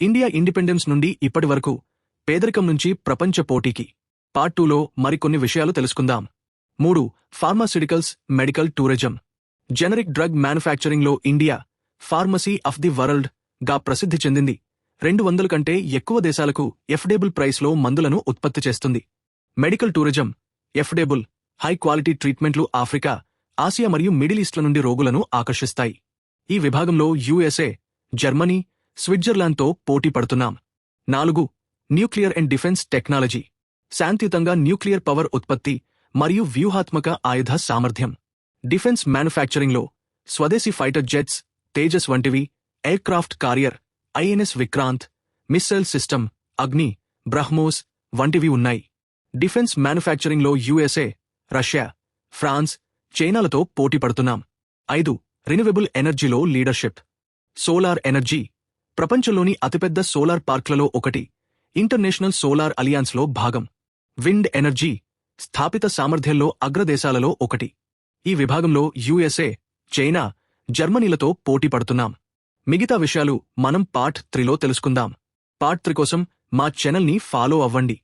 India independence నుండి ఇప్పటి వరకు పేదరికం నుంచి ప్రపంచ పోటీకి పార్ట్ టూలో మరికొన్ని విషయాలు తెలుసుకుందాం. మూడు pharmaceuticals medical tourism. Generic drug మ్యానుఫ్యాక్చరింగ్లో India pharmacy of the వరల్డ్గా ప్రసిద్ధి చెందింది. రెండు వందల కంటే ఎక్కువ దేశాలకు ఎఫ్డేబుల్ ప్రైస్లో మందులను ఉత్పత్తి చేస్తుంది. Medical tourism affordable high quality ట్రీట్మెంట్లు Africa Asia మరియు మిడిల్ ఈస్ట్ల నుండి రోగులను ఆకర్షిస్తాయి. ఈ విభాగంలో యుఎస్ఏ జర్మనీ స్విట్జర్లాండ్తో పోటీ పడుతున్నాం. నాలుగు న్యూక్లియర్ అండ్ డిఫెన్స్ టెక్నాలజీ. శాంతియుతంగా న్యూక్లియర్ పవర్ ఉత్పత్తి మరియు వ్యూహాత్మక ఆయుధ సామర్థ్యం. డిఫెన్స్ మ్యానుఫ్యాక్చరింగ్లో స్వదేశీ ఫైటర్ జెట్స్ తేజస్ వంటివి aircraft carrier INS Vikrant missile system Agni BrahMos వంటివి ఉన్నాయి. డిఫెన్స్ మ్యానుఫ్యాక్చరింగ్లో యుఎస్ఏ రష్యా ఫ్రాన్స్ చైనాలతో పోటీ పడుతున్నాం. ఐదు రినవబుల్ ఎనర్జీలో లీడర్షిప్. సోలార్ ఎనర్జీ ప్రపంచంలోని అతిపెద్ద సోలార్ పార్క్లలో ఒకటి ఇంటర్నేషనల్ సోలార్ అలియాన్స్లో భాగం. విండ్ ఎనర్జీ స్థాపిత సామర్థ్యంలో అగ్రదేశాలలో ఒకటి. ఈ విభాగంలో యుఎస్ఏ చైనా జర్మనీలతో పోటీ పడుతున్నాం. మిగతా విషయాలు మనం పార్ట్ త్రీలో తెలుసుకుందాం. పార్ట్ త్రీ కోసం మా ఛానల్ని ఫాలో అవ్వండి.